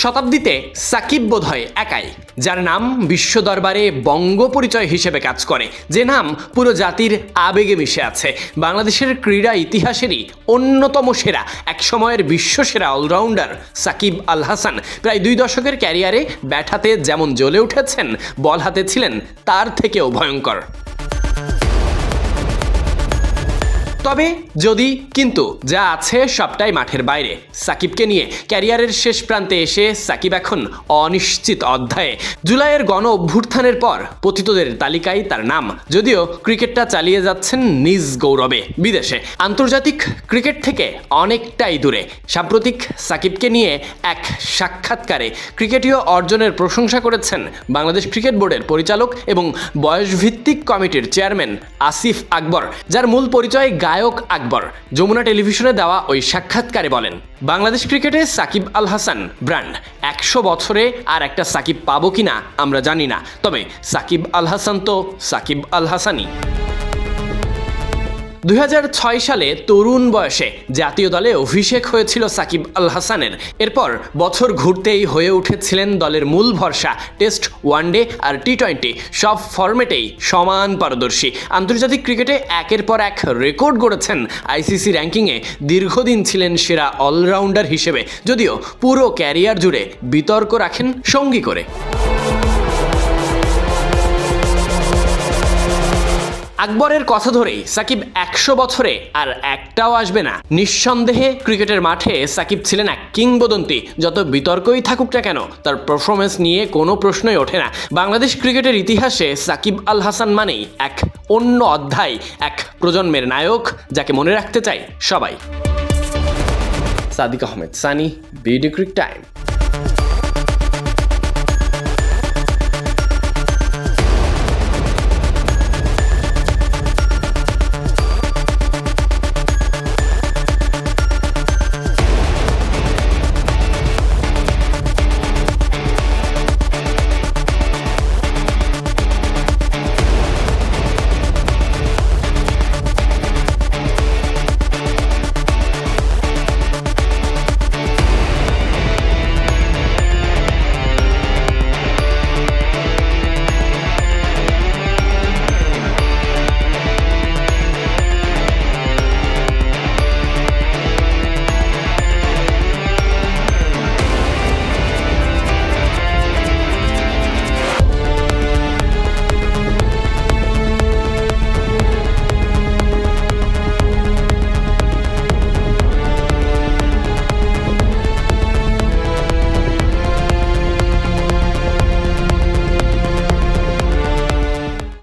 শতাব্দীতে সাকিব বোধহয় একাই, যার নাম বিশ্ব দরবারে বঙ্গ পরিচয় হিসেবে কাজ করে, যে নাম পুরো জাতির আবেগে মিশে আছে। বাংলাদেশের ক্রীড়া ইতিহাসেরই অন্যতম সেরা এক সময়ের বিশ্বসেরা অলরাউন্ডার সাকিব আল হাসান। প্রায় দুই দশকের ক্যারিয়ারে ব্যাট হাতে যেমন জ্বলে উঠেছেন, বল হাতে ছিলেন তার থেকেও ভয়ঙ্কর। তবে যদি, কিন্তু, যা আছে সবটাই মাঠের বাইরে। সাকিবকে নিয়ে ক্যারিয়ারের শেষ প্রান্তে এসে সাকিব এখন অনিশ্চিত অধ্যায়ে। জুলাইয়ের গণ অভ্যুত্থানের পর পতিতদের তালিকায় তার নাম। যদিও ক্রিকেটটা চালিয়ে যাচ্ছেন নিজ গৌরবে। বিদেশে আন্তর্জাতিক ক্রিকেট থেকে অনেকটাই দূরে। সাম্প্রতিক সাকিবকে নিয়ে এক সাক্ষাৎকারে ক্রিকেটীয় অর্জনের প্রশংসা করেছেন বাংলাদেশ ক্রিকেট বোর্ডের পরিচালক এবং বয়সভিত্তিক কমিটির চেয়ারম্যান আসিফ আকবর, যার মূল পরিচয় গায়ক আকবর। যমুনা টেলিভিশনে দেওয়া ওই সাক্ষাৎকারে বলেন, বাংলাদেশ ক্রিকেটে সাকিব আল হাসান ব্র্যান্ড। একশো বছরে আর একটা সাকিব পাবো কিনা আমরা জানি না। তবে সাকিব আল হাসান তো সাকিব আল হাসানই। দু হাজার ছয় সালে তরুণ বয়সে জাতীয় দলে অভিষেক হয়েছিল সাকিব আল হাসানের। এরপর বছর ঘুরতেই হয়ে উঠেছিলেন দলের মূল ভরসা, টেস্ট ওয়ানডে আর টি টোয়েন্টি সব ফরম্যাটেই সমান পারদর্শী। আন্তর্জাতিক ক্রিকেটে একের পর এক রেকর্ড গড়েছেন আইসিসি র্যাঙ্কিংয়ে। দীর্ঘদিন ছিলেন সেরা অলরাউন্ডার হিসেবে, যদিও পুরো ক্যারিয়ার জুড়ে বিতর্ক রাখেন সঙ্গী করে। আকবরের কথা ধরেই সাকিব একশো বছরে আর একটাও আসবে না। নিঃসন্দেহে ক্রিকেটের মাঠে সাকিব ছিলেন এক কিংবদন্তি। যত বিতর্কই থাকুক না কেন, তার পারফরমেন্স নিয়ে কোনো প্রশ্নই ওঠে না। বাংলাদেশ ক্রিকেটের ইতিহাসে সাকিব আল হাসান মানেই এক অন্য অধ্যায়, এক প্রজন্মের নায়ক যাকে মনে রাখতে চাই সবাই। Sadiq Ahmed, Sunny, B D cric time.